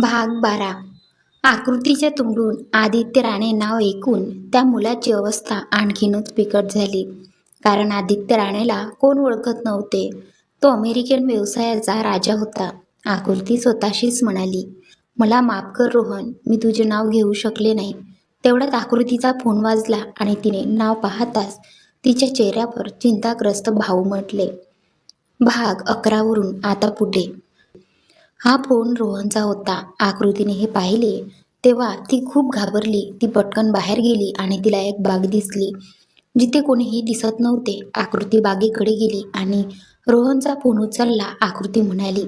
भाग बारा. आकृतीच्या तोंडून आदित्य राणे नाव ऐकून त्या मुलाची अवस्था आणखीनच बिकट झाली. कारण आदित्य राणेला कोण ओळखत नव्हते. तो अमेरिकन व्यवसायाचा राजा होता. आकृती स्वतःशीच म्हणाली मला माफ कर रोहन मी तुझे नाव घेऊ शकले नाही. तेवढ्यात आकृतीचा फोन वाजला आणि तिने नाव पाहताच तिच्या चेहऱ्यावर चिंताग्रस्त भाऊ म्हटले भाग अकरावरून आता पुढे. हा फोन रोहनचा होता. आकृतीने हे पाहिले तेव्हा ती खूप घाबरली. ती पटकन बाहेर गेली आणि तिला एक बाग दिसली जिथे कोणीही दिसत नव्हते. आकृती बागेकडे गेली आणि रोहनचा फोन उचलला. आकृती म्हणाली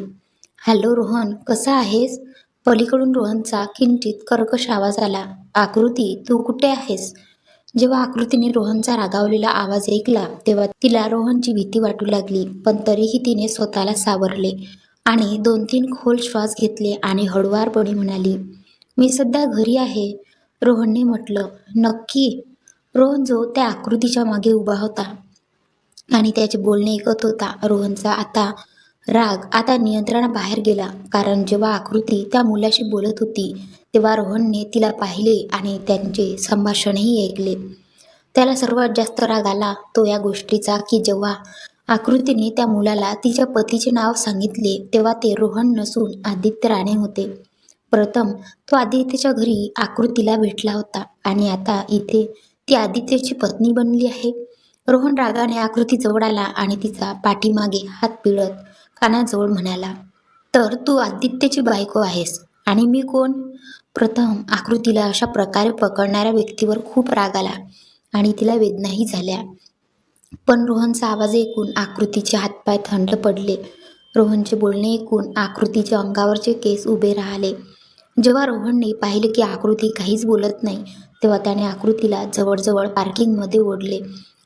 हॅलो रोहन कसा आहेस? पलीकडून रोहनचा किंचित कर्कश आवाज आला आकृती तू कुठे आहेस? जेव्हा आकृतीने रोहनचा रागावलेला आवाज ऐकला तेव्हा तिला रोहनची भीती वाटू लागली पण तरीही तिने स्वतःला सावरले. आणि दोन तीन खोल श्वास घेतले आणि हळुवारपणे म्हणाली मी सध्या घरी आहे. रोहनने म्हटलं नक्की. रोहन जो त्या आकृतीच्या मागे उभा होता आणि त्याचे बोलणे ऐकत होता रोहनचा आता राग आता नियंत्रणाबाहेर गेला. कारण जेव्हा आकृती त्या मुलाशी बोलत होती तेव्हा रोहनने तिला पाहिले आणि त्यांचे संभाषणही ऐकले. त्याला सर्वात जास्त राग आला तो या गोष्टीचा की जेव्हा आकृतीने त्या मुलाला तिच्या पतीचे नाव सांगितले तेव्हा ते रोहन नसून आदित्य राणे होते. प्रथम तो आदित्यच्या घरी आकृतीला भेटला होता आणि आता इथे ती आदित्यची पत्नी बनली आहे. रोहन रागाने आकृती जवळ आला आणि तिचा पाठीमागे हात पिळत कानाजवळ म्हणाला तर तू आदित्यची बायको आहेस आणि मी कोण? प्रथम आकृतीला अशा प्रकारे पकडणाऱ्या व्यक्तीवर खूप राग आला आणि तिला वेदनाही झाल्या. पण रोहनचा आवाज ऐकून आकृतीचे हातपाय थंड पडले. रोहनचे बोलणे ऐकून आकृतीच्या अंगावरचे केस उभे राहिले. जेव्हा रोहनने पाहिले की आकृती काहीच बोलत नाही तेव्हा त्याने आकृतीला जवळजवळ पार्किंगमध्ये ओढले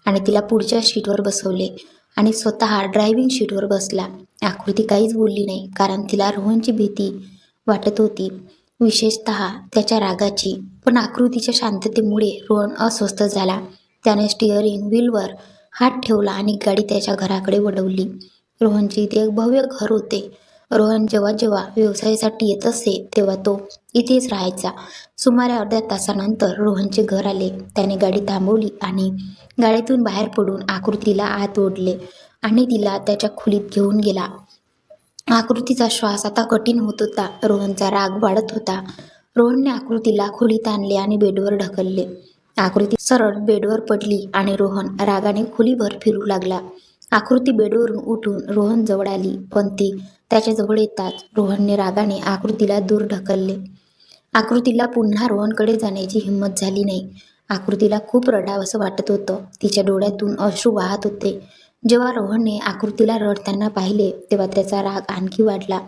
आणि तिला पुढच्या शीटवर बसवले आणि स्वतः ड्रायव्हिंग शीटवर बसला. आकृती काहीच बोलली नाही कारण तिला रोहनची भीती वाटत होती विशेषत त्याच्या रागाची. पण आकृतीच्या शांततेमुळे रोहन अस्वस्थ झाला. त्याने स्टिअरिंग व्हीलवर हात ठेवला आणि गाडी त्याच्या घराकडे वळवली. रोहनचे इथे एक भव्य घर होते. रोहन जेव्हा जेव्हा व्यवसायासाठी येत असे तेव्हा तो इथेच राहायचा. सुमारे अर्ध्या तासानंतर रोहनचे घर आले. त्याने गाडी थांबवली आणि गाडीतून बाहेर पडून आकृतीला आत ओढले आणि तिला त्याच्या खोलीत घेऊन गेला. आकृतीचा श्वास आता कठीण होत होता. रोहनचा राग वाढत होता. रोहनने आकृतीला खोलीत आणले आणि बेडवर ढकलले. आकृती सरळ बेडवर पडली आणि रोहन रागाने खोलीभर फिरू लागला. आकृती बेडवरून उठून रोहन जवळ आली पण ती त्याच्याजवळ येताच रोहनने रागाने आकृतीला दूर ढकलले. आकृतीला पुन्हा रोहनकडे जाण्याची हिंमत झाली नाही. आकृतीला खूप रडावंसं वाटत होतं. तिच्या डोळ्यातून अश्रू वाहत होते. जेव्हा रोहनने आकृतीला रडताना पाहिले तेव्हा त्याचा राग आणखी वाढला.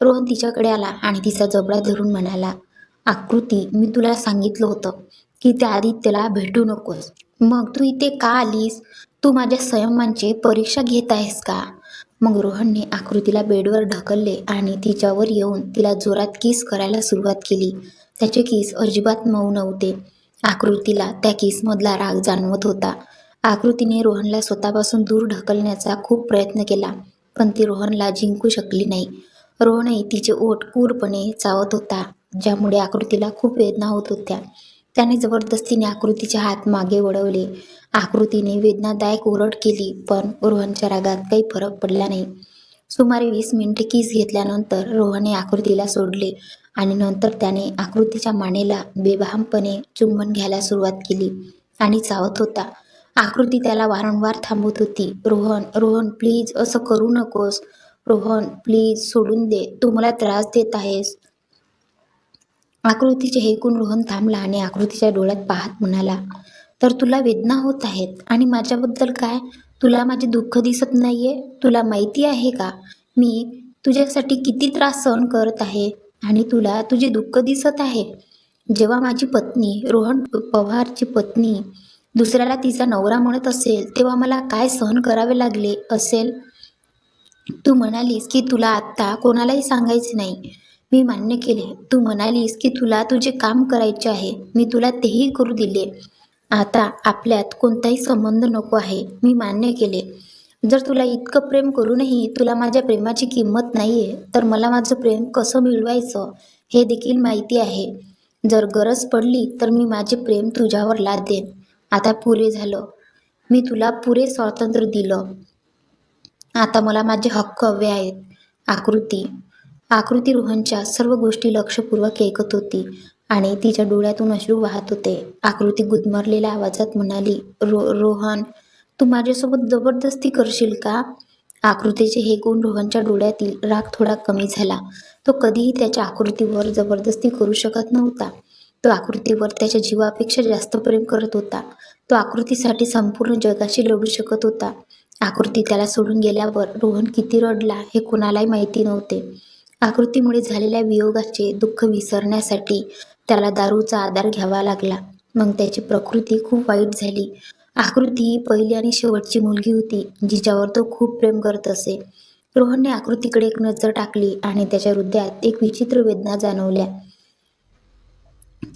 रोहन तिच्याकडे आला आणि तिचा जबडा धरून म्हणाला आकृती मी तुला सांगितलं होतं. की त्या आदित्यला भेटू नकोस. मग तू इथे का आलीस? तू माझ्या संयमांची परीक्षा घेत आहेस का? मग रोहनने आकृतीला बेडवर ढकलले आणि तिच्यावर येऊन तिला जोरात किस करायला सुरुवात केली. त्याचे किस अजिबात मऊ नव्हते. आकृतीला त्या किसमधला राग जाणवत होता. आकृतीने रोहनला स्वतःपासून दूर ढकलण्याचा खूप प्रयत्न केला पण ती रोहनला जिंकू शकली नाही. रोहनही तिचे ओठ क्रूरपणे चावत होता ज्यामुळे आकृतीला खूप वेदना होत होत्या. त्याने जबरदस्तीने आकृतीचे हात मागे वळवले. आकृतीने वेदनादायक ओरड केली पण रोहनच्या रागात काही फरक पडला नाही. सुमारे वीस मिनिटे किस घेतल्यानंतर रोहनने आकृतीला सोडले आणि नंतर त्याने आकृतीच्या मानेला बेबहामपणे चुंबन घ्यायला सुरुवात केली आणि चावत होता. आकृती त्याला वारंवार थांबवत होती. रोहन रोहन प्लीज असं करू नकोस. रोहन प्लीज सोडून दे. तू मला त्रास देत आहेस. आकृतीचे ऐकून रोहन थांबला आणि आकृतीच्या डोळ्यात पाहत म्हणाला तर तुला वेदना होत आहेत आणि माझ्याबद्दल काय? तुला माझे दुःख दिसत नाही आहे तुला माहिती आहे का? मी तुझ्यासाठी किती त्रास सहन करत आहे आणि तुला तुझे दुःख दिसत आहे? जेव्हा माझी पत्नी रोहन पवारची पत्नी दुसऱ्याला तिचा नवरा म्हणत असेल तेव्हा मला काय सहन करावे लागले असेल? तू म्हणालीस की तुला आत्ता कोणालाही सांगायचे नाही. मी मान्य केले. तू म्हणालीस की तुला तुझे काम करायचे आहे. मी तुला तेही करू दिले. आता आपल्यात कोणताही संबंध नको आहे. मी मान्य केले. जर तुला इतकं प्रेम करूनही तुला माझ्या प्रेमाची किंमत नाही आहे तर मला माझं प्रेम कसं मिळवायचं हे देखील माहिती आहे. जर गरज पडली तर मी माझे प्रेम तुझ्यावर लादेन आता पुरे झालं. मी तुला पुरे स्वातंत्र्य दिलं. आता मला माझे हक्क हवे आहेत. आकृती. आकृती रोहनच्या सर्व गोष्टी लक्षपूर्वक ऐकत होती आणि तिच्या डोळ्यातून अश्रू वाहत होते. आकृती गुदमरलेल्या आवाजात म्हणाली रो रोहन तू माझ्यासोबत जबरदस्ती करशील का आकृतीचे हे गुण रोहनच्या डोळ्यातील राग थोडा कमी झाला. तो कधीही त्याच्या आकृतीवर जबरदस्ती करू शकत नव्हता. तो आकृतीवर त्याच्या जीवापेक्षा जास्त प्रेम करत होता. तो आकृतीसाठी संपूर्ण जगाशी लढू शकत होता. आकृती त्याला सोडून गेल्यावर रोहन किती रडला हे कोणालाही माहिती नव्हते. आकृतीमुळे झालेल्या वियोगाचे दुःख विसरण्यासाठी त्याला दारूचा आधार घ्यावा लागला. मग त्याची प्रकृती खूप वाईट झाली. आकृती ही पहिली आणि शेवटची मुलगी होती जिच्यावर तो खूप प्रेम करत असे. रोहनने आकृतीकडे एक नजर टाकली आणि त्याच्या हृदयात एक विचित्र वेदना जाणवल्या.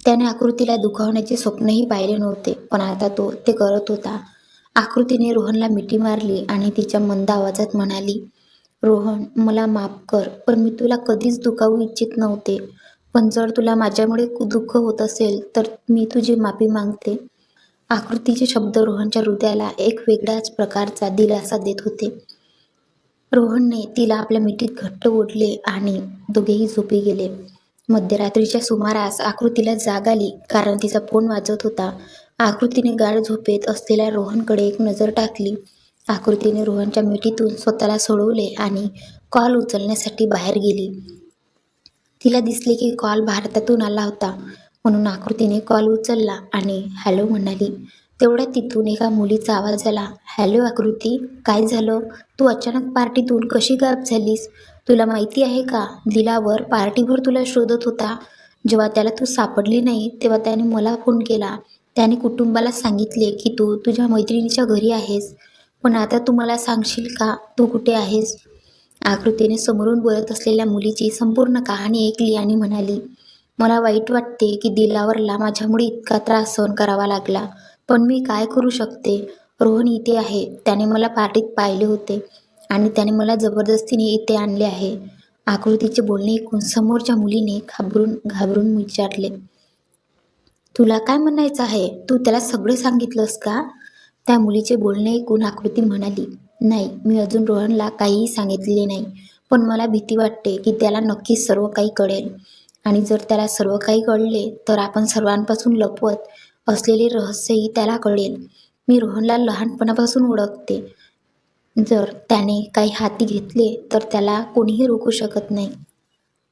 त्याने आकृतीला दुखावण्याचे स्वप्नही पाहिले नव्हते पण आता तो ते करत होता. आकृतीने रोहनला मिठी मारली आणि तिच्या मंद आवाजात म्हणाली रोहन मला माफ कर पण मी तुला कधीच दुखावू इच्छित नव्हते. पण जर तुला माझ्यामुळे दुःख होत असेल तर मी तुझी माफी मागते. आकृतीचे शब्द रोहनच्या हृदयाला एक वेगळ्याच प्रकारचा दिलासा देत होते. रोहनने तिला आपल्या मिठीत घट्ट ओढले आणि दोघेही झोपी गेले. मध्यरात्रीच्या सुमारास आकृतीला जाग आली कारण तिचा फोन वाजत होता. आकृतीने गाढ झोपेत असलेल्या रोहनकडे एक नजर टाकली. आकृतीने रोहनच्या मिठीतून स्वतःला सोडवले आणि कॉल उचलण्यासाठी बाहेर गेली. तिला दिसले की कॉल भारतातून आला होता. म्हणून आकृतीने कॉल उचलला आणि हॅलो म्हणाली. तेवढ्यात तिथून एका मुलीचा आवाज आला. हॅलो आकृती काय झालं? तू अचानक पार्टीतून कशी गायब झालीस? तुला माहिती आहे का? दिलावर पार्टीभर तुला शोधत होता. जेव्हा त्याला तू सापडली नाही तेव्हा त्याने मला फोन केला. त्याने कुटुंबाला सांगितले की तू तुझ्या मैत्रिणीच्या घरी आहेस. पण आता तू मला सांगशील का? तू कुठे आहेस? आकृतीने समोरून बोलत असलेल्या मुलीची संपूर्ण कहाणी ऐकली आणि म्हणाली मला वाईट वाटते की दिलावरला माझ्यामुळे इतका त्रास सहन करावा लागला. पण मी काय करू शकते? रोहन इथे आहे. त्याने मला पार्टीत पाहिले होते आणि त्याने मला जबरदस्तीने इथे आणले आहे. आकृतीचे बोलणे ऐकून समोरच्या मुलीने घाबरून घाबरून विचारले तुला काय म्हणायचं आहे? तू त्याला सगळे सांगितलंस का? त्या मुलीचे बोलणे ऐकून आकृती म्हणाली नाही मी अजून रोहनला काहीही सांगितले नाही पण मला भीती वाटते की त्याला नक्कीच सर्व काही कळेल. आणि जर त्याला सर्व काही कळले तर आपण सर्वांपासून लपवत असलेले रहस्यही त्याला कळेल. मी रोहनला लहानपणापासून ओळखते. जर त्याने काही हाती घेतले तर त्याला कोणीही रोखू शकत नाही.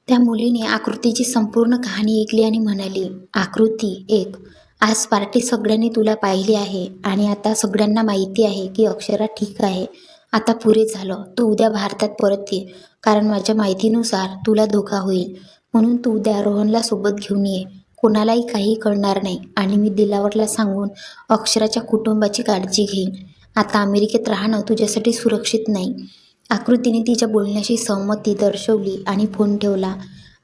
त्या मुलीने आकृतीची संपूर्ण कहाणी ऐकली आणि म्हणाली आकृती एक आज पार्टी सगळ्यांनी तुला पाहिली आहे आणि आता सगळ्यांना माहिती आहे की अक्षरा ठीक आहे. आता पुरे झालं. तू उद्या भारतात परत ये. कारण माझ्या माहितीनुसार तुला धोका होईल. म्हणून तू उद्या रोहनला सोबत घेऊन ये. कोणालाही काही कळणार नाही. आणि मी दिलावरला सांगून अक्षराच्या कुटुंबाची काळजी घेईन. आता अमेरिकेत राहणं तुझ्यासाठी सुरक्षित नाही. आकृतीने तिच्या बोलण्याशी सहमती दर्शवली आणि फोन ठेवला.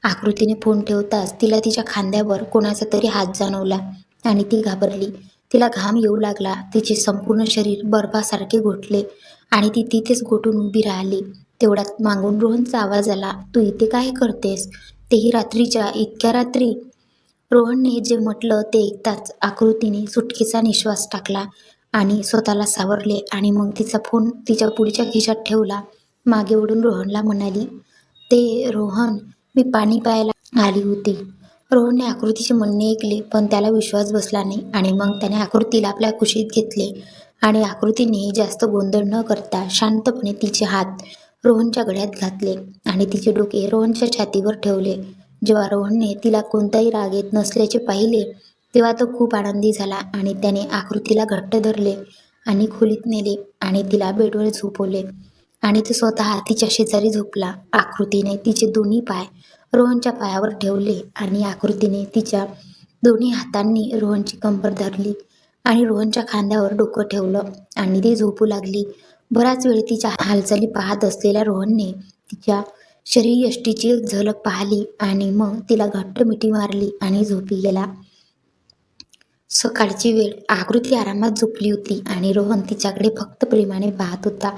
आकृतीने फोन ठेवताच तिला तिच्या खांद्यावर कोणाचा तरी हात जाणवला. आणि ती घाबरली. तिला घाम येऊ लागला. तिचे संपूर्ण शरीर बर्फासारखे घोटले आणि ती तिथेच गोठून उभी राहिली. तेवढ्यात मागून रोहनचा आवाज आला तू इथे काय करतेस? तेही रात्रीच्या इतक्या रात्री? रोहनने जे म्हटलं ते ऐकताच आकृतीने सुटकेचा निश्वास टाकला आणि स्वतःला सावरले आणि मग तिचा फोन तिच्या पुढच्या खिशात ठेवला. मागे ओढून रोहनला म्हणाली ते रोहन मी पाणी प्यायला आली होती. रोहनने आकृतीचे म्हणणे ऐकले पण त्याला विश्वास बसला नाही आणि मग त्याने आकृतीला आपल्या कुशीत घेतले आणि आकृतीने जास्त गोंधळ न करता शांतपणे तिचे हात रोहनच्या गळ्यात घातले आणि तिचे डोके रोहनच्या छातीवर ठेवले. जेव्हा रोहनने तिला कोणताही राग येत नसल्याचे पाहिले तेव्हा तो खूप आनंदी झाला आणि त्याने आकृतीला घट्ट धरले आणि खोलीत नेले आणि तिला बेडवर झोपवले आणि तो स्वतः तिच्या शेजारी झोपला. आकृतीने तिचे दोन्ही पाय रोहनच्या पायावर ठेवले आणि आकृतीने तिच्या दोन्ही हातांनी रोहनची कंबर धरली आणि रोहनच्या खांद्यावर डोकं ठेवलं आणि ती झोपू लागली. बराच वेळ तिच्या हालचाली पाहत असलेल्या रोहनने तिच्या शरीरयष्टीची एक झलक पाहिली आणि मग तिला घट्ट मिठी मारली आणि झोपी गेला सकाळची वेळ. आकृती आरामात झोपली होती आणि रोहन तिच्याकडे फक्त प्रेमाने पाहत होता.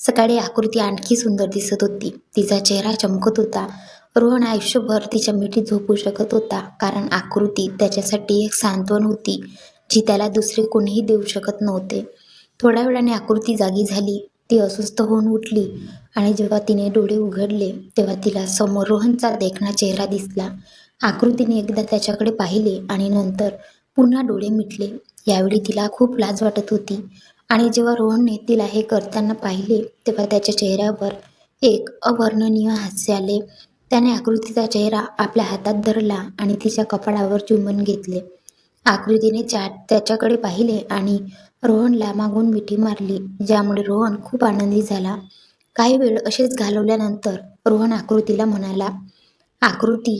सकाळी आकृती आणखी सुंदर दिसत होती. तिचा चेहरा चमकत होता. रोहन आयुष्यभर तिच्या मिठीत झोपू शकत होता कारण आकृती त्याच्यासाठी एक सांत्वन होती जी त्याला दुसरे कोणीही देऊ शकत नव्हते. थोड्या वेळाने आकृती जागी झाली ती अस्वस्थ होऊन उठली आणि जेव्हा तिने डोळे उघडले तेव्हा तिला समोर रोहनचा देखणा चेहरा दिसला. आकृतीने एकदा त्याच्याकडे पाहिले आणि नंतर पुन्हा डोळे मिटले. यावेळी तिला खूप लाज वाटत होती आणि जेव्हा रोहनने तिला हे करताना पाहिले तेव्हा त्याच्या चेहऱ्यावर एक अवर्णनीय हास्य आले. त्याने आकृतीचा चेहरा आपल्या हातात धरला आणि तिच्या कपाळावर चुंबन घेतले. आकृतीने चाट त्याच्याकडे पाहिले आणि रोहनला मागून मिठी मारली ज्यामुळे रोहन खूप आनंदी झाला. काही वेळ असेच घालवल्यानंतर रोहन आकृतीला म्हणाला आकृती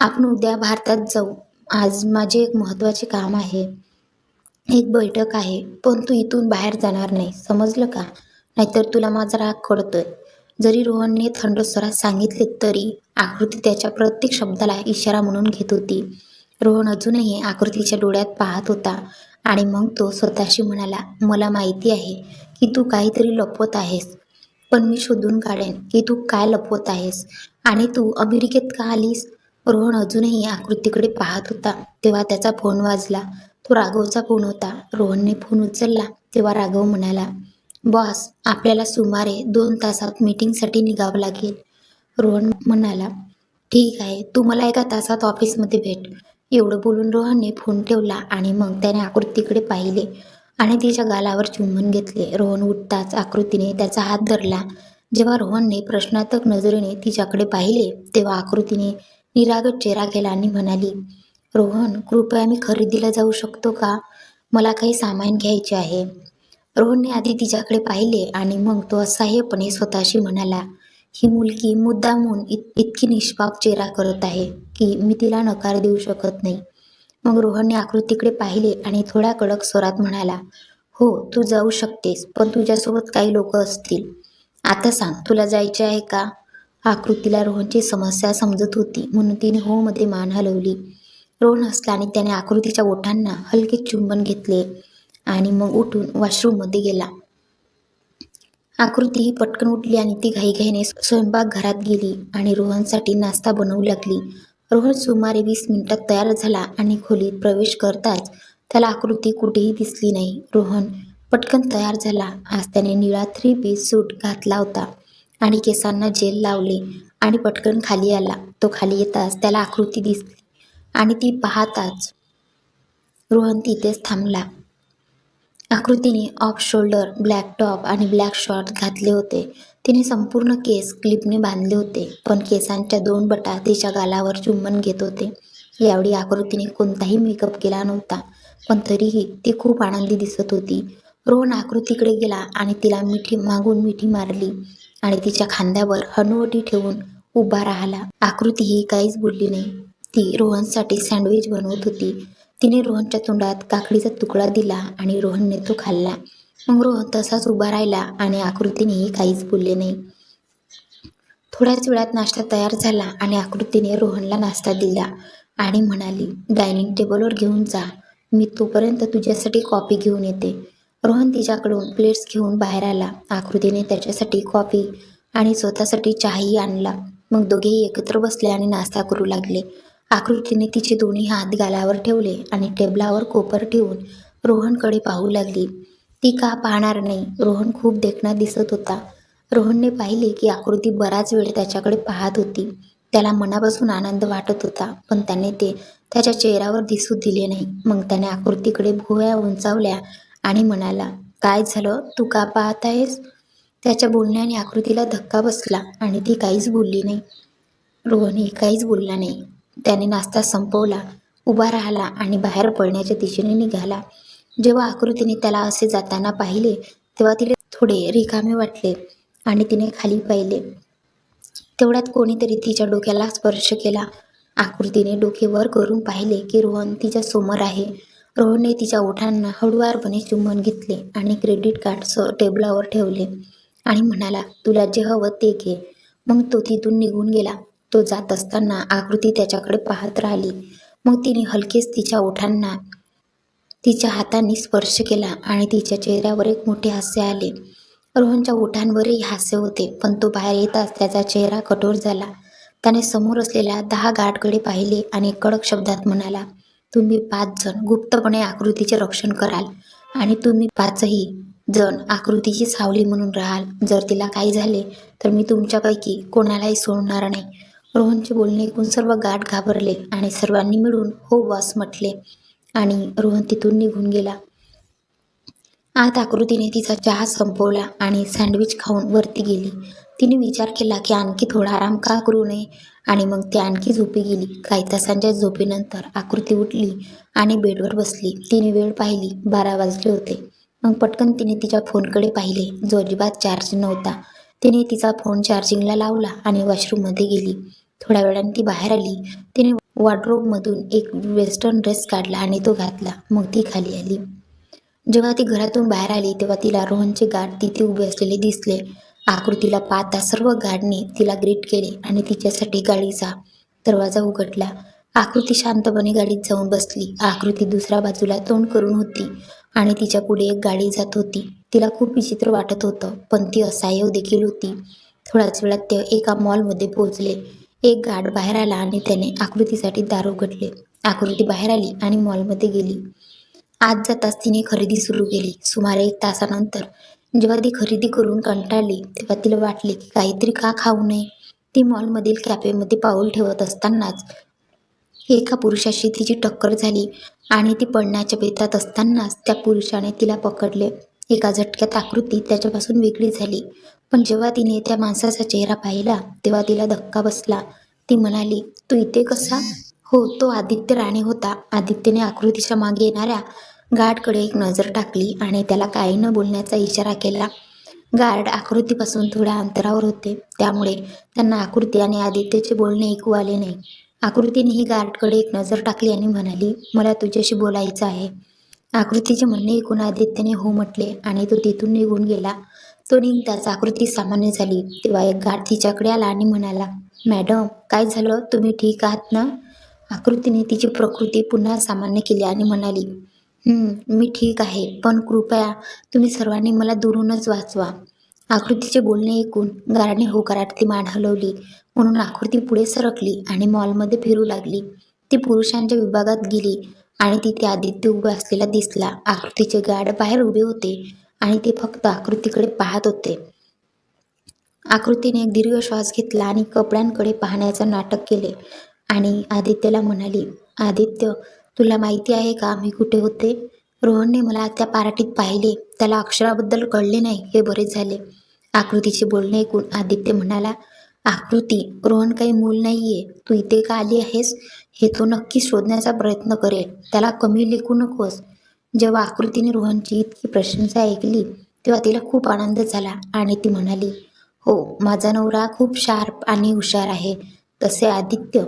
आपण उद्या भारतात जाऊ. आज माझे एक महत्त्वाचे काम आहे. एक बैठक आहे. पण तू इथून बाहेर जाणार नाही. समजलं का? नाहीतर तुला माझा राग कळतोय जरी रोहनने थंड स्वरात सांगितले तरी आकृती त्याच्या प्रत्येक शब्दाला इशारा म्हणून घेत होती. रोहन अजूनही आकृतीच्या डोळ्यात पाहत होता आणि मग तो स्वतःशी म्हणाला मला माहिती आहे की तू काहीतरी लपवत आहेस पण मी शोधून काढेन की तू काय लपवत आहेस आणि तू अमेरिकेत का आलीस? रोहन अजूनही आकृतीकडे पाहत होता. तेव्हा त्याचा फोन वाजला. तो राघवचा फोन होता. रोहनने फोन उचलला. तेव्हा राघव म्हणाला बॉस आपल्याला सुमारे दोन तासात मीटिंगसाठी निघावं लागेल. रोहन म्हणाला ठीक आहे तू मला एका तासात ऑफिसमध्ये भेट. एवढं बोलून रोहनने फोन ठेवला आणि मग त्याने आकृतीकडे पाहिले आणि तिच्या गालावर चुंबन घेतले. रोहन उठताच आकृतीने त्याचा हात धरला. जेव्हा रोहनने प्रश्नार्थक नजरेने तिच्याकडे पाहिले तेव्हा आकृतीने निरागत चेहरा केला आणि म्हणाली रोहन कृपया मी खरेदीला जाऊ शकतो का? मला काही सामान घ्यायचे आहे. रोहनने आधी तिच्याकडे पाहिले आणि मग तो असह्यपणे स्वतःशी म्हणाला ही मुलगी मुद्दामून इत इतकी निष्पाप चेहरा करत आहे की मी तिला नकार देऊ शकत नाही. मग रोहनने आकृतीकडे पाहिले आणि थोड्या कडक स्वरात म्हणाला हो तू जाऊ शकतेस पण तुझ्यासोबत काही लोक असतील. आता सांग तुला जायचे आहे का? आकृतीला रोहनची समस्या समजत होती म्हणून तिने हो मध्ये मान हलवली. रोहन हसला आणि त्याने आकृतीच्या ओठांना हलके चुंबन घेतले. आणि मग उठून वॉशरूममध्ये गेला. आकृती ही पटकन उठली आणि ती घाईघाईने स्वयंपाकघरात गेली आणि रोहनसाठी नाश्ता बनवू लागली. रोहन सुमारे वीस मिनिटात तयार झाला आणि खोलीत प्रवेश करताच त्याला आकृती कुठेही दिसली नाही. रोहन पटकन तयार झाला. आज त्याने निळा थ्री पीस सूट घातला होता आणि केसांना जेल लावले आणि पटकन खाली आला. तो खाली येताच त्याला आकृती दिसली आणि ती पाहताच रोहन तिथेच थांबला. आकृतीने ऑफ शोल्डर ब्लॅक टॉप आणि ब्लॅक शॉर्ट घातले होते. तिने संपूर्ण केस क्लिपने बांधले होते पण केसांच्या दोन बटा तिच्या गालावर चुंबन घेत होते. यावेळी आकृतीने कोणताही मेकअप केला नव्हता पण तरीही ती खूप आनंदी दिसत होती. रोहन आकृतीकडे गेला आणि तिला मिठी मागून मिठी मारली आणि तिच्या खांद्यावर हनुवटी ठेवून उभा राहिला. आकृती ही काहीच बोलली नाही. ती रोहनसाठी सँडविच बनवत होती. तिने रोहनच्या तोंडात काकडीचा तुकडा दिला आणि रोहनने तो खाल्ला. मग रोहन तसाच उभा राहिला आणि आकृतीनेही काहीच बोलले नाही. थोड्याच वेळात नाश्ता तयार झाला आणि आकृतीने रोहनला नाश्ता दिला आणि म्हणाली डायनिंग टेबलवर घेऊन जा. मी तोपर्यंत तुझ्यासाठी कॉफी घेऊन येते. रोहन तिच्याकडून प्लेट्स घेऊन बाहेर आला. आकृतीने त्याच्यासाठी कॉफी आणि स्वतःसाठी चहाही आणला. मग दोघेही एकत्र बसले आणि नाश्ता करू लागले. आकृतीने तिचे दोन्ही हात गालावर ठेवले आणि टेबलावर कोपर ठेवून रोहनकडे पाहू लागली. ती का पाहणार नाही? रोहन खूप देखणा दिसत होता. रोहनने पाहिले की आकृती बराच वेळ त्याच्याकडे पाहत होती. त्याला मनापासून आनंद वाटत होता पण त्याने ते त्याच्या चेहऱ्यावर दिसू दिले नाही. मग त्याने आकृतीकडे भुवया उंचावल्या आणि म्हणाला काय झालं? तू का पाहत आहेस? त्याच्या बोलण्याने आकृतीला धक्का बसला आणि ती काहीच बोलली नाही. रोहनही काहीच बोलला नाही. त्याने नाश्ता संपवला उभा राहिला आणि बाहेर पडण्याच्या दिशेने निघाला. जेव्हा आकृतीने त्याला असे जाताना पाहिले तेव्हा तिला थोडे रिकामे वाटले आणि तिने खाली पाहिले. तेवढ्यात कोणीतरी तिच्या डोक्याला स्पर्श केला. आकृतीने डोके वर करून पाहिले की रोहन तिच्या समोर आहे. रोहनने तिच्या ओठांना हळुवारपणे चुंबन घेतले आणि क्रेडिट कार्ड स टेबलावर ठेवले आणि म्हणाला तुला जे हवं ते घे. मग तो तिथून निघून गेला. तो जात असताना आकृती त्याच्याकडे पाहत राहिली. मग तिने हलकेच तिच्या ओठांना तिच्या हातांनी स्पर्श केला आणि तिच्या चेहऱ्यावर एक मोठे हास्य आले. रोहनच्या ओठांवरही हास्य होते पण तो बाहेर येताच त्याचा चेहरा कठोर झाला. त्याने समोर असलेल्या दहा गाठकडे पाहिले आणि कडक शब्दात म्हणाला तुम्ही पाच जण गुप्तपणे आकृतीचे रक्षण कराल आणि तुम्ही पाचही जण आकृतीची सावली म्हणून राहाल. जर तिला काही झाले तर मी तुमच्यापैकी कोणालाही सोडणार नाही. रोहनचे बोलणे ऐकून सर्व गाठ घाबरले आणि सर्वांनी मिळून हो वास म्हटले. आणि रोहन तिथून निघून गेला. आत आकृतीने तिचा चहा संपवला आणि सँडविच खाऊन वरती गेली. तिने विचार केला की आणखी थोडा आराम का करू नये? आणि मग ती आणखी झोपी गेली. काही तासांच्या झोपेनंतर आकृती उठली आणि बेडवर बसली. तिने वेळ पाहिली. बारा वाजले होते. मग पटकन तिने तिच्या फोनकडे पाहिले. जो अजिबात चार्ज नव्हता. तिने तिचा फोन चार्जिंगला लावला आणि वॉशरूममध्ये गेली. थोड्या वेळाने ती बाहेर आली. तिने वॉर्डरोबमधून एक वेस्टर्न ड्रेस काढला आणि तो घातला. मग ती खाली आली. जेव्हा ती घरातून बाहेर आली तेव्हा तिला रोहनचे गार्ड तिथे उभे असलेले दिसले. आकृतीला पाहता सर्व गार्डने तिला ग्रीट केले आणि तिच्यासाठी गाडीचा दरवाजा उघडला. आकृती शांतपणे गाडीत जाऊन बसली. आकृती दुसऱ्या बाजूला तोंड करून होती आणि तिच्या पुढे एक गाडी जात होती. तिला खूप विचित्र वाटत होतं पण ती असहाय्य देखील होती. थोड्याच वेळात ते एका मॉलमध्ये पोहोचले. एक गार्ड बाहेर आला आणि त्याने आकृतीसाठी दार उघडले. आकृती बाहेर आली आणि मॉलमध्ये गेली. आत जाताच तिने खरेदी सुरू केली. सुमारे एक तासानंतर जेव्हा ती खरेदी करून कंटाळली तेव्हा तिला वाटले की काहीतरी का खाऊ नये. ती मॉलमधील कॅफेमध्ये पाऊल ठेवत असतानाच एका पुरुषाशी तिची टक्कर झाली आणि ती पडण्याच्या बेतात असतानाच त्या पुरुषाने तिला पकडले. एका झटक्यात आकृती त्याच्यापासून वेगळी झाली. पण जेव्हा तिने त्या माणसाचा चेहरा पाहिला तेव्हा तिला धक्का बसला. ती म्हणाली तू इथे कसा? हो तो आदित्य राणे होता. आदित्यने आकृतीच्या मागे येणाऱ्या गार्डकडे एक नजर टाकली आणि त्याला काही न बोलण्याचा इशारा केला. गार्ड आकृतीपासून थोड्या अंतरावर होते. त्यामुळे त्यांना आकृती आणि आदित्यचे बोलणे ऐकू आले नाही. आकृतीनेही गार्डकडे एक नजर टाकली आणि म्हणाली मला तुझ्याशी बोलायचं आहे. आकृतीचे म्हणणे ऐकून आदित्यने हो म्हटले आणि तो तिथून निघून गेला. तो निघताच आकृती सामान्य झाली. तेव्हा एक गाठ तिच्याकडे आला आणि म्हणाला मॅडम काय झालं? तुम्ही ठीक आहात ना? आकृतीने तिची प्रकृती पुन्हा सामान्य केली आणि म्हणाली मी ठीक आहे पण कृपया तुम्ही सर्वांनी मला दुरूनच वाचवा. आकृतीचे बोलणे ऐकून गाराने होकारात ती मान हलवली. म्हणून आकृती पुढे सरकली आणि मॉलमध्ये फिरू लागली. ती पुरुषांच्या विभागात गेली. आणि तिथे आदित्य उभा असलेला दिसला. आकृतीचे गार्ड बाहेर उभे होते आणि ते फक्त आकृतीकडे पाहत होते. आकृतीने एक दीर्घ श्वास घेतला आणि कपड्यांकडे पाहण्याचं नाटक केले. आणि आदित्यला म्हणाली आदित्य तुला माहिती आहे का मी कुठे होते? रोहनने मला त्या पार्टीत पाहिले. त्याला अक्षराबद्दल कळले नाही. हे बरेच झाले. आकृतीचे बोलणे ऐकून आदित्य म्हणाला आकृती. रोहन काही मूल नाही आहे तू इथे का आली आहेस? हे तो नक्की शोधण्याचा प्रयत्न करेल. त्याला कमी लेखू नकोस. जेव्हा आकृतीने रोहनची इतकी प्रशंसा ऐकली तेव्हा तिला खूप आनंद झाला आणि ती म्हणाली हो माझा नवरा खूप शार्प आणि हुशार आहे. तसे आदित्य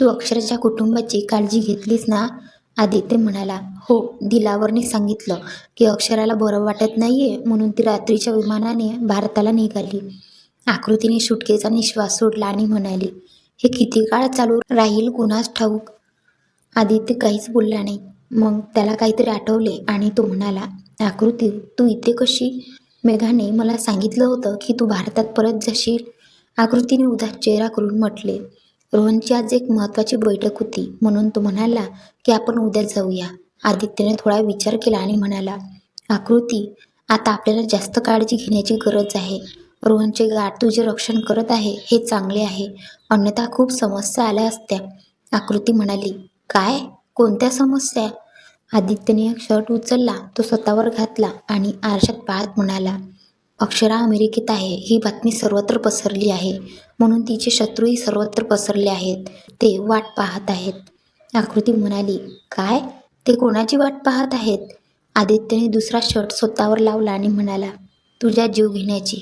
तू अक्षराच्या कुटुंबाची काळजी घेतलीस ना? आदित्य म्हणाला हो दिलावरने सांगितलं की अक्षराला बरं वाटत नाहीये म्हणून ती रात्रीच्या विमानाने भारताला निघाली. आकृतीने सुटकेचा निश्वास सोडला आणि म्हणाली हे किती काळ चालू राहील कुणास ठाऊक? आदित्य काहीच बोलला नाही. मग त्याला काहीतरी आठवले आणि तो म्हणाला आकृती तू इथे कशी? मेघाने मला सांगितलं होतं की तू भारतात परत जाशील. आकृतीने उदास चेहरा करून म्हटले रोहनची आज एक महत्त्वाची बैठक होती म्हणून तो म्हणाला की आपण उद्या जाऊया. आदित्यने थोडा विचार केला आणि म्हणाला आकृती आता आपल्याला जास्त काळजी घेण्याची गरज आहे. रोहनचे गाठ तुझे रक्षण करत आहे हे चांगले आहे. अन्यथा खूप समस्या आल्या असत्या. आकृती म्हणाली काय? कोणत्या समस्या? आदित्यने एक शर्ट उचलला तो स्वतःवर घातला आणि आरशात पाहत म्हणाला अक्षरा अमेरिकेत आहे. ही बातमी सर्वत्र पसरली आहे. म्हणून तिचे शत्रूही सर्वत्र पसरले आहेत. ते वाट पाहत आहेत. आकृती म्हणाली काय? ते कोणाची वाट पाहत आहेत? आदित्यने दुसरा शर्ट स्वतःवर लावला आणि म्हणाला तुझ्या जीव घेण्याची.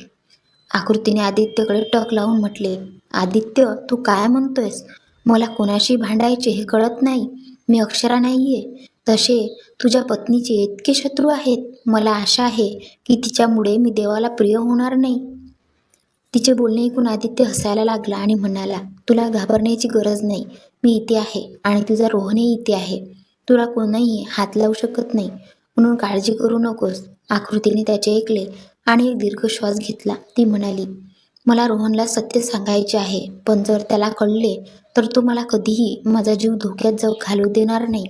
आकृतीने आदित्यकडे टक लावून म्हटले आदित्य तू काय म्हणतोयस? मला कोणाशी भांडायचे हे कळत नाही. मी अक्षरा नाहीये. तसे तुझ्या पत्नीचे इतके शत्रू आहेत. मला आशा आहे की तिच्यामुळे मी देवाला प्रिय होणार नाही. तिचे बोलणे ऐकून आदित्य हसायला लागला आणि म्हणाला तुला घाबरण्याची गरज नाही. मी इथे आहे आणि तुझा रोहनही इथे आहे. तुला कोणीही हात लावू शकत नाही. म्हणून काळजी करू नकोस. आकृतीने त्याचे ऐकले. आणि एक दीर्घ श्वास घेतला. ती म्हणाली मला रोहनला सत्य सांगायचे आहे पण जर त्याला कळले तर तो मला कधीही माझा जीव धोक्यात जाऊ घालू देणार नाही.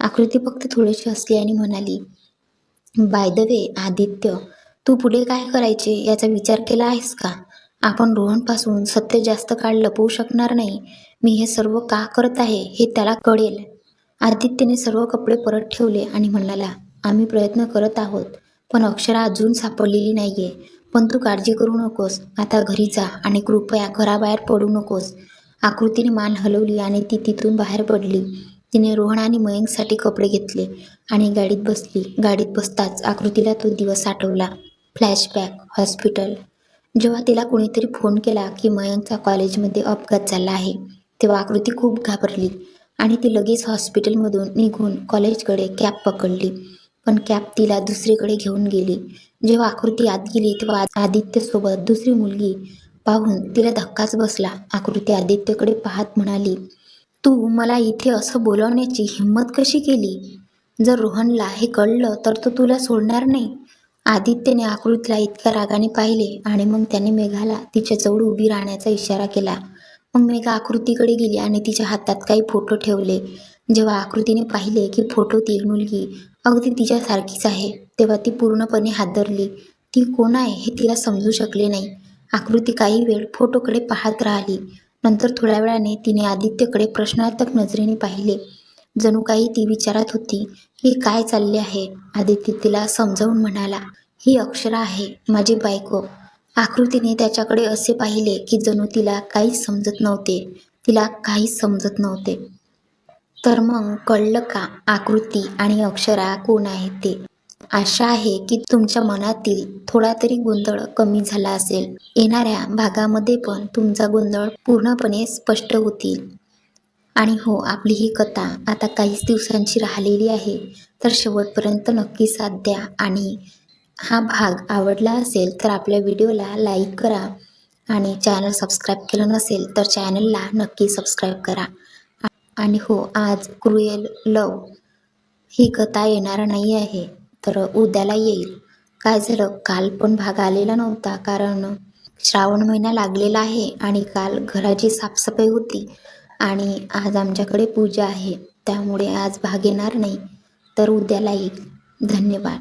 आकृती फक्त थोडीशी हसली आणि म्हणाली बाय द वे आदित्य तू पुढे काय करायचे याचा विचार केला आहेस का? आपण रोहनपासून सत्य जास्त काळ लपवू शकणार नाही. मी हे सर्व का करत आहे हे त्याला कळेल. आदित्यने सर्व कपडे परत ठेवले आणि म्हणाला आम्ही प्रयत्न करत आहोत. पण अक्षरा अजून सापडलेली नाहीये. पण तू काळजी करू नकोस. आता घरी जा आणि कृपया घराबाहेर पडू नकोस. आकृतीने मान हलवली आणि ती तिथून बाहेर पडली. तिने रोहन आणि मयंकसाठी कपडे घेतले आणि गाडीत बसली. गाडीत बसताच आकृतीला तो दिवस आठवला. Flashback hospital. जेव्हा तिला कोणीतरी फोन केला की मयंकचा कॉलेजमध्ये अपघात झाला आहे तेव्हा आकृती खूप घाबरली आणि ती लगेच हॉस्पिटलमधून निघून कॉलेजकडे कॅब पकडली. पण कॅब तिला दुसरीकडे घेऊन गेली. जेव्हा आकृती आत गेली तेव्हा आदित्यसोबत दुसरी मुलगी पाहून तिला धक्काच बसला. आकृती आदित्यकडे पाहत म्हणाली तू मला इथे असं बोलवण्याची हिंमत कशी केली? जर रोहनला हे कळलं तर तो तुला सोडणार नाही. आदित्यने आकृतीला इतक्या रागाने पाहिले आणि मग त्याने मेघाला तिच्या जवळ उभी राहण्याचा इशारा केला. मग मेघा आकृतीकडे गेली आणि तिच्या हातात काही फोटो ठेवले. जेव्हा आकृतीने पाहिले की फोटोतील मुलगी अगदी तिच्यासारखीच आहे तेव्हा ती पूर्णपणे हादरली. ती कोण आहे हे तिला समजू शकले नाही. आकृती काही वेळ फोटोकडे पाहत राहिली. नंतर थोड्या वेळाने तिने आदित्यकडे प्रश्नार्थक नजरेने पाहिले. जणू काही ती विचारत होती की काय चालले आहे? आदित्य तिला समजावून म्हणाला ही अक्षरा आहे माझी बायको. आकृतीने त्याच्याकडे असे पाहिले की जणू तिला काहीच समजत नव्हते. तिला काहीच समजत नव्हते. तर मग कळलं का आकृती आणि अक्षरा कोण आहे ते? आशा आहे की तुमच्या मनातील थोडा तरी गोंधळ कमी झाला असेल. येणाऱ्या भागामध्ये पण तुमचा गोंधळ पूर्णपणे स्पष्ट होतील. आणि हो आपली ही कथा आता काहीच दिवसांची राहिलेली आहे तर शेवटपर्यंत नक्की साथ द्या. आणि हा भाग आवडला असेल तर आपल्या व्हिडिओला लाईक करा. आणि चॅनल सबस्क्राईब केलं नसेल तर चॅनलला नक्की सबस्क्राईब करा. आणि हो आज क्रुएल लव ही कथा येणार नाही आहे तर उद्याला येईल. काय झालं? काल पण भाग आलेला नव्हता कारण श्रावण महिना लागलेला आहे आणि काल घराची साफसफाई होती आणि आज आमच्याकडे पूजा आहे त्यामुळे आज भाग येणार नाही तर उद्याला येईल. धन्यवाद.